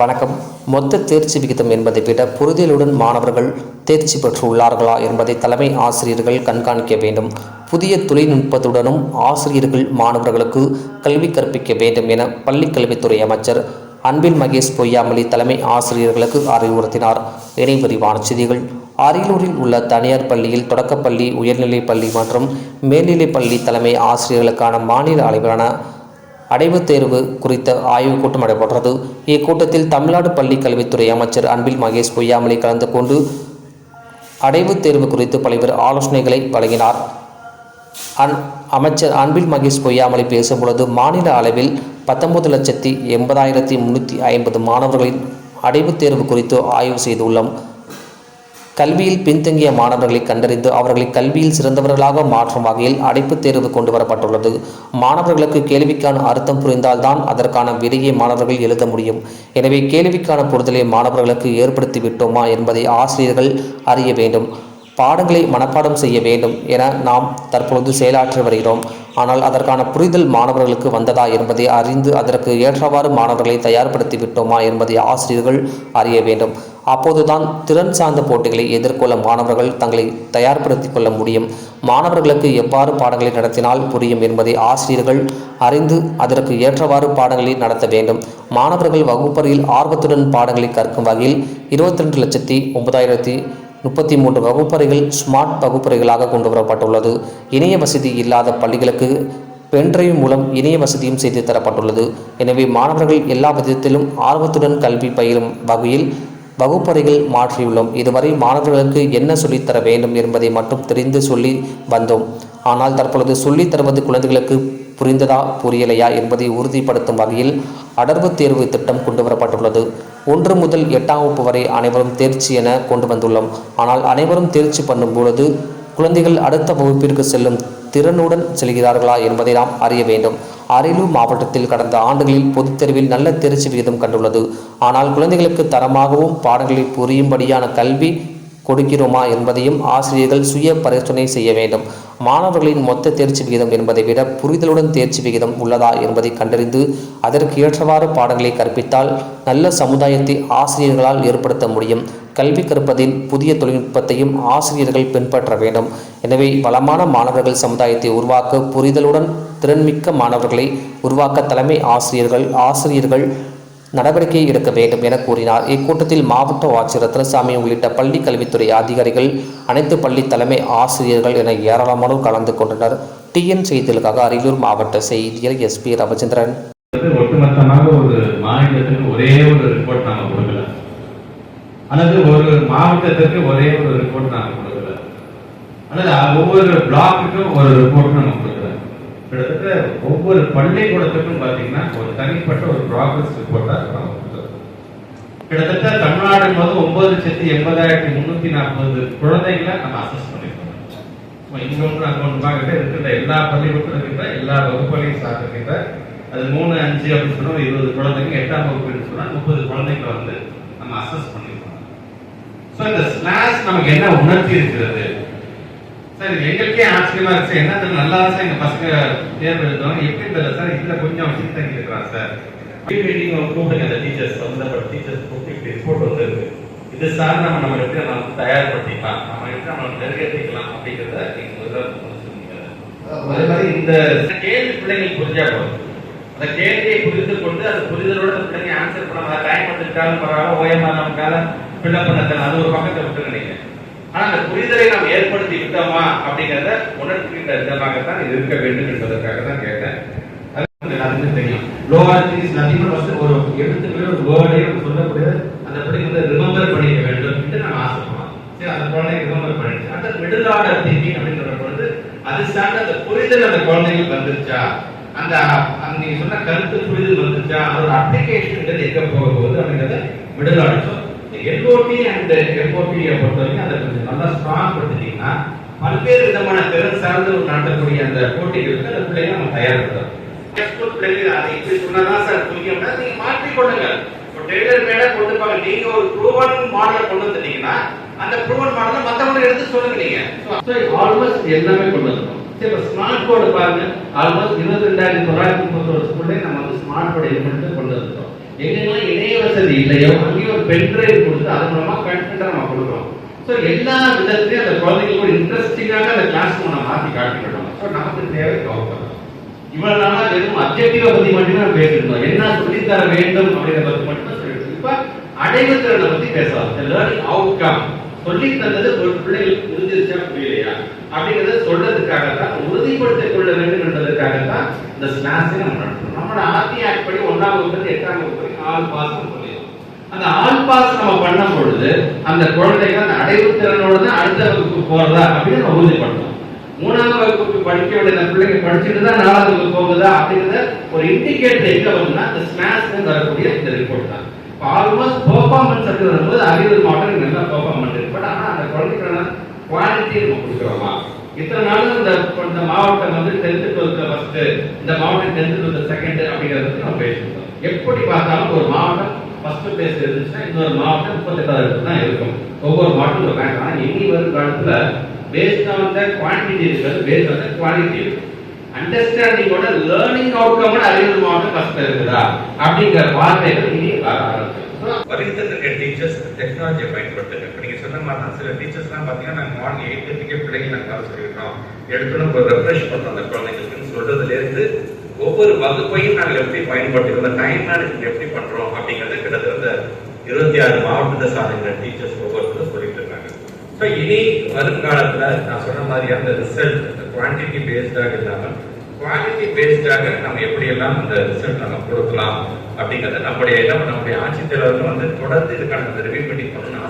வணக்கம். மொத்த தேர்ச்சி விகிதம் என்பதை விட புரிதலுடன் மாணவர்கள் தேர்ச்சி பெற்றுள்ளார்களா என்பதை தலைமை ஆசிரியர்கள் கண்காணிக்க வேண்டும். புதிய தொழில்நுட்பத்துடனும் ஆசிரியர்கள் மாணவர்களுக்கு கல்வி கற்பிக்க வேண்டும் என பள்ளிக்கல்வித்துறை அமைச்சர் அன்பில் மகேஷ் பொய்யாமொழி தலைமை ஆசிரியர்களுக்கு அறிவுறுத்தினார். இணை விரிவான செய்திகள். அரியலூரில் உள்ள தனியார் பள்ளியில் தொடக்கப்பள்ளி உயர்நிலைப் பள்ளி மற்றும் மேல்நிலைப் பள்ளி தலைமை ஆசிரியர்களுக்கான மாநில அளவிலான அடைவுத் தேர்வு குறித்த ஆய்வுக் கூட்டம் நடைபெற்றது. இக்கூட்டத்தில் தமிழ்நாடு பள்ளி கல்வித்துறை அமைச்சர் அன்பில் மகேஷ் பொய்யாமலை கலந்து கொண்டு அடைவுத் தேர்வு குறித்து பல்வேறு ஆலோசனைகளை வழங்கினார். அன் அமைச்சர் அன்பில் மகேஷ் பொய்யாமலை பேசும்பொழுது மாநில அளவில் பத்தொன்பது லட்சத்தி எண்பதாயிரத்தி முன்னூற்றி ஐம்பது மாணவர்களின் அடைவுத் தேர்வு குறித்து ஆய்வு செய்துள்ளோம். கல்வியில் பின்தங்கிய மாணவர்களை கண்டறிந்து அவர்களை கல்வியில் சிறந்தவர்களாக மாற்றும் வகையில் அடைப்புத் தேர்வு கொண்டு வரப்பட்டுள்ளது மாணவர்களுக்கு கேள்விக்கான அர்த்தம் புரிந்தால்தான் அதற்கான விதையை மாணவர்கள் எழுத முடியும். எனவே கேள்விக்கான புரிதலை மாணவர்களுக்கு ஏற்படுத்தி விட்டோமா என்பதை ஆசிரியர்கள் அறிய வேண்டும். பாடங்களை மனப்பாடம் செய்ய வேண்டும் என நாம் தற்பொழுது செயலாற்றி வருகிறோம். ஆனால் அதற்கான புரிதல் மாணவர்களுக்கு வந்ததா என்பதை அறிந்து அதற்கு ஏற்றவாறு மாணவர்களை தயார்படுத்தி விட்டோமா என்பதை ஆசிரியர்கள் அறிய வேண்டும். அப்போதுதான் திறன் சார்ந்த போட்டிகளை எதிர்கொள்ள மாணவர்கள் தங்களை தயார்படுத்திக் கொள்ள முடியும். மாணவர்களுக்கு எவ்வாறு பாடங்களை நடத்தினால் புரியும் என்பதை ஆசிரியர்கள் அறிந்து அதற்கு ஏற்றவாறு பாடங்களை நடத்த வேண்டும். மாணவர்கள் வகுப்பறையில் ஆர்வத்துடன் பாடங்களை கற்கும் வகையில் இருபத்தி ரெண்டு லட்சத்தி ஒன்பதாயிரத்தி முப்பத்தி மூன்று வகுப்பறைகள் ஸ்மார்ட் வகுப்பறைகளாக கொண்டு வரப்பட்டுள்ளது இணைய வசதி இல்லாத பள்ளிகளுக்கு பென்ட்ரைவ் மூலம் இணைய வசதியும் செய்து தரப்பட்டுள்ளது. எனவே மாணவர்கள் எல்லா விதத்திலும் ஆர்வத்துடன் கல்வி பயிலும் வகையில் வகுப்பறைகள் மாற்றியுள்ளோம். இதுவரை மாணவர்களுக்கு என்ன சொல்லித்தர வேண்டும் என்பதை மட்டும் தெரிந்து சொல்லி வந்தோம். ஆனால் தற்பொழுது சொல்லித் தருவது குழந்தைகளுக்கு புரிந்ததா புரியலையா என்பதை உறுதிப்படுத்தும் வகையில் அடர்வு தேர்வு திட்டம் கொண்டு வரப்பட்டுள்ளது. ஒன்று முதல் எட்டாம் வகுப்பு வரை அனைவரும் தேர்ச்சி என கொண்டு வந்துள்ளோம். ஆனால் அனைவரும் தேர்ச்சி பண்ணும் பொழுது குழந்தைகள் அடுத்த வகுப்பிற்கு செல்லும் திறனுடன் செல்கிறார்களா என்பதை நாம் அறிய வேண்டும். அரியலூர் மாவட்டத்தில் கடந்த ஆண்டுகளில் பொதுத் தேர்வில் நல்ல தேர்ச்சி விகிதம் கண்டுள்ளது. ஆனால் குழந்தைகளுக்கு தரமாகவும் பாடங்களை புரியும்படியான கல்வி கொடுக்கிறோமா என்பதையும் ஆசிரியர்கள் சுய பரிசோதனை செய்ய வேண்டும். மாணவர்களின் மொத்த தேர்ச்சி விகிதம் என்பதை விட புரிதலுடன் தேர்ச்சி விகிதம் உள்ளதா என்பதை கண்டறிந்து அதற்கு ஏற்றவாறு பாடங்களை கற்பித்தால் நல்ல சமுதாயத்தை ஆசிரியர்களால் ஏற்படுத்த முடியும். கல்வி கற்பதில் புதிய தொழில்நுட்பத்தையும் ஆசிரியர்கள் பின்பற்ற வேண்டும். எனவே வளமான மாணவர்கள் சமுதாயத்தை உருவாக்க புரிதலுடன் திறன்மிக்க மாணவர்களை உருவாக்க தலைமை ஆசிரியர்கள் ஆசிரியர்கள் நடவடிக்கை எடுக்க வேண்டும் என கூறினார். இக்கூட்டத்தில் மாவட்ட ஆட்சியர் ரத்னசாமி உள்ளிட்ட பள்ளி கல்வித்துறை அதிகாரிகள் அனைத்து பள்ளி தலைமை ஆசிரியர்கள் என ஏராளமானோர் கலந்து கொண்டனர். டிஎன் செய்திகளுக்காக அரியலூர் மாவட்ட செய்தியர் எஸ்பி ரவிச்சந்திரன். ஒட்டுமொத்தமாக ஒரு மாநிலத்துக்கு ஒரே ஒரு ரிப்போர்ட் நாங்கள் கொடுக்கல. அல்லது ஒரு மாவட்டத்திற்கு ஒரே ஒரு ரிப்போர்ட் நாங்கள் கொடுக்குறோம் அல்லது ஒவ்வொரு பிளாக்குக்கும் ஒரு ரிப்போர்ட் நம்ம கொடுக்குறோம் கிட்டத்தட்ட ஒவ்வொரு பள்ளிக்கூடத்துக்கும் பார்த்தீங்கன்னா ஒரு தனிப்பட்ட ஒரு ப்ராக்ரஸ் ரிப்போர்ட்டாக நம்ம கொடுக்குறோம் கிட்டத்தட்ட தமிழ்நாடு போது ஒன்பது லட்சத்தி எண்பதாயிரத்தி முந்நூற்றி நாற்பது குழந்தைகளை நம்ம அசஸ் பண்ணியிருக்கோம் இங்கே ஒன்று அங்கே ஒன்று பார்க்கிட்ட இருக்கின்ற எல்லா பள்ளிக்கூடத்தில் இருக்கின்ற எல்லா வகுப்புகளையும் சார்ந்திருக்கின்ற அது மூணு அஞ்சு அப்படின்னு சொன்னால் இருபது குழந்தைங்க எட்டாம் வகுப்புன்னு சொன்னால் முப்பது குழந்தைங்களை வந்து நம்ம அசஸ் பண்ணி இந்த ஸ்லாஷ் நமக்கு என்ன உணர்த்தி இருக்கிறது? சார் இது எங்களுக்கே ஆச்சரியமா இருக்கு. சார் என்ன தெரியல நல்லா சார் எங்க பசங்க தேர்வு எழுதுவாங்க. எப்படி தெரியல சார் இதுல கொஞ்சம் பின்தங்கி இருக்கிறான் சார் மீட்டிங் கூப்பிடுங்க அந்த டீச்சர்ஸ் சம்பந்தப்பட்ட டீச்சர்ஸ் கூப்பிட்டு இப்படி ரிப்போர்ட் வந்திருக்கு. இது சார் நம்ம நம்ம எப்படி நம்ம தயார்படுத்திக்கலாம்? நம்ம எப்படி நம்ம நிறைவேற்றிக்கலாம் அப்படிங்கிறத நீங்க முதல்ல அதே மாதிரி இந்த கேள்வி பிள்ளைங்களுக்கு புரிஞ்சா போதும். அந்த கேள்வியை புரிந்து கொண்டு அந்த புரிதலோட பிள்ளைங்க ஆன்சர் பண்ண டைம் வந்துட்டாலும் பரவாயில்ல ஓயமா நமக்கால ஃபில்அப் பண்ண அது ஒரு பக்கத்தை விட்டு நினைக்கிறேன். ஆனா அந்த புரிதலை நாம் ஏற்படுத்தி விட்டோமா அப்படிங்கிறத உணர்த்துகின்ற விதமாகத்தான் இது இருக்க வேண்டும் என்பதற்காக தான் கேட்டேன். அது தெரியும். லோவர் இஸ் நதிங் ஃபர்ஸ்ட் ஒரு எழுத்துக்களே ஒரு வேர்டே சொல்லக்கூடிய அந்த பிள்ளைங்க வந்து ரிமெம்பர் பண்ணிக்க வேண்டும் என்று நம்ம ஆசைப்படுவோம் சரி அந்த குழந்தை ரிமெம்பர் பண்ணிடுச்சு. அந்த மிடில் ஆர்டர் திங்கிங் அப்படின்ற பொழுது அது சார்ந்த அந்த புரிதல் அந்த குழந்தைங்களுக்கு வந்துருச்சா? அந்த நீங்க சொன்ன கருத்து புரிதல் வந்துருச்சா? அதோட அப்ளிகேஷன் எங்க போக போகுது அப்படிங்கறத மிடில் ஆர்டர் எல்ஓடி அண்ட் எல்ஓபியை பொறுத்த வரைக்கும் அதை கொஞ்சம் நல்லா ஸ்ட்ராங் படுத்திட்டீங்கன்னா பல்வேறு விதமான திறன் சார்ந்து நடத்தக்கூடிய அந்த போட்டிகளுக்கு அந்த பிள்ளைங்க நம்ம தயார்படுத்தலாம். ஸ்கூல் பிள்ளைங்க அதை இப்படி சொன்னதான் சார் புரியும்னா நீங்க மாற்றிக்கொள்ளுங்க இப்போ டெய்லர் மேல கொண்டு பாருங்க நீங்க ஒரு ப்ரூவன் மாடலை கொண்டு வந்துட்டீங்கன்னா அந்த ப்ரூவன் மாடலை மத்தவங்க எடுத்து சொல்லுங்க நீங்க. ஆல்மோஸ்ட் எல்லாமே கொண்டு வந்துடும் சரி இப்போ ஸ்மார்ட் போர்டு பாருங்க. ஆல்மோஸ்ட் இருபத்தி ரெண்டாயிரத்தி தொள்ளாயிரத்தி முப்பத்தொரு ஸ்கூல்லே நம்ம வந்து ஸ்மார்ட் போர்டு இம்ப்ளிமெண்ட் கொண்டு வந்துட்டோம் எங்கெல்லாம் இணைய வசதி இல்லையோ அங்கேயும் ஒரு பென்ட்ரைவ் கொடுத்து அது மூலமா கண்டென்ட்டை நம்ம கொடுக்குறோம் ஸோ எல்லா விதத்திலையும் அந்த குழந்தைங்களுக்கு ஒரு இன்ட்ரெஸ்டிங்காக அந்த கிளாஸ் நம்ம மாற்றி காட்டிக்கிட்டோம். ஸோ நமக்கு தேவை கவர்மெண்ட் இவ்வளவு நாளா வெறும் அப்ஜெக்டிவ பத்தி மட்டுமே நம்ம பேசிருந்தோம் என்ன சொல்லித் தர வேண்டும் அப்படிங்கிற பத்தி மட்டும் தான் சொல்லிட்டு இப்ப அடைவு திறனை பத்தி பேசலாம். லேர்னிங் அவுட்கம் சொல்லி தந்தது ஒரு பிள்ளைகளுக்கு புரிஞ்சிருச்சா புரியலையா? அப்படிங்கறத சொல்றதுக்காக தான் உறுதிப்படுத்திக் கொள்ள வேண்டும் என்பதற்காகத்தான் இந்த ஸ்லாஸை நம்ம நம்மளோட ஆர்டி ஆக்ட் படி ஒன்றாம் வகுப்பு எட்டாம் வகுப்பு ஆள் பாஸ் அந்த ஆள் பாஸ் நம்ம பண்ணும் பொழுது அந்த குழந்தைகள் அந்த அடைவு திறனோட தான் அடுத்த வகுப்பு போறதா அப்படின்னு நம்ம உறுதிப்படுத்தணும். மூணாவது வகுப்புக்கு படிக்க வேண்டிய அந்த பிள்ளைங்க படிச்சுட்டு தான் நாலாவது வகுப்பு போகுதா அப்படிங்கிறத ஒரு இண்டிகேட்டர் எங்க வருதுன்னா அந்த ஸ்மாஷ் வரக்கூடிய இந்த ரிப்போர்ட் தான். ஆல்மோஸ்ட் பெர்ஃபார்மன்ஸ் அப்படின்னு வரும்போது அரியலூர் மாவட்டம் நல்லா பெர்ஃபார்மன்ஸ் இருக்கு. பட் ஆனால் அந்த குழந்தைக்கான குவாலிட்டி நம்ம கொடுக்குறோமா? இத்தனை நாள் இந்த இந்த மாவட்டம் வந்து டென்த்து டுவெல்த்து ஃபர்ஸ்ட் இந்த மாவட்டம் டென்த்து டுவெல்த்து செகண்ட் அப்படிங்கிறதுக்கு நம்ம பேசிருக்கோம் எப்படி பார்த்தாலும் ஒரு மாவட்டம் ஃபர்ஸ்ட் பிளேஸ் இருந்துச்சுன்னா இன்னொரு மாவட்டம் முப்பத்தெட்டாவது தான் இருக்கும். ஒவ்வொரு மாவட்டம் ஒரு இனி வரும் காலத்துல பேஸ்ட் ஆன் த குவான்டிட்டி இருக்கிறது பேஸ்ட் ஆன் த குவாலிட்டி இருக்கு அண்டர்ஸ்டாண்டிங்கோட லேர்னிங் அவுட்கம் அரியலூர் மாவட்டம் ஃபர்ஸ்ட் இருக்குதா? அப்படிங்கிற வார்த்தைகள் இனி வர ஆரம்பிச்சிடும் வருகிறதுக்கு டீச்சர்ஸ் டெக்னாலஜியை பயன்படுத்துங்க. இப்போ நீங்கள் சொன்ன மாதிரி தான் சில டீச்சர்ஸ்லாம் பார்த்தீங்கன்னா நாங்கள் மார்னிங் எயிட் தேர்ட்டிக்கே பிள்ளைங்க நாங்கள் கால் சொல்லிடுறோம். எடுத்து நம்ம ரெஃப்ரெஷ் பண்ணுறோம் அந்த குழந்தைங்களுக்குன்னு சொல்றதுலேருந்து ஒவ்வொரு வகுப்பையும் நாங்கள் எப்படி பயன்படுத்திக்கிறோம் அந்த டைம் மேனேஜ்மெண்ட் எப்படி பண்ணுறோம் அப்படிங்கிறது கிட்டத்தட்ட இருபத்தி ஆறு மாவட்டத்தை சார்ந்த டீச்சர்ஸ் ஒவ்வொருத்தரும் சொல்லிட்டு இருக்காங்க. ஸோ இனி வருங்காலத்தில் நான் சொன்ன மாதிரி அந்த ரிசல்ட் குவான்டிட்டி பேஸ்டாக இல்லாமல் குவாலிட்டி பேஸ்டாக நம்ம எப்படியெல்லாம் அந்த ரிசல்ட் நம்ம கொடுக்கலாம் அப்படிங்கறத நம்முடைய இடம் நம்முடைய ஆட்சித்தலைவர்கள் வந்து தொடர்ந்து இதுக்கான ரிவ்யூ மீட்டிங் பண்ணணும்னு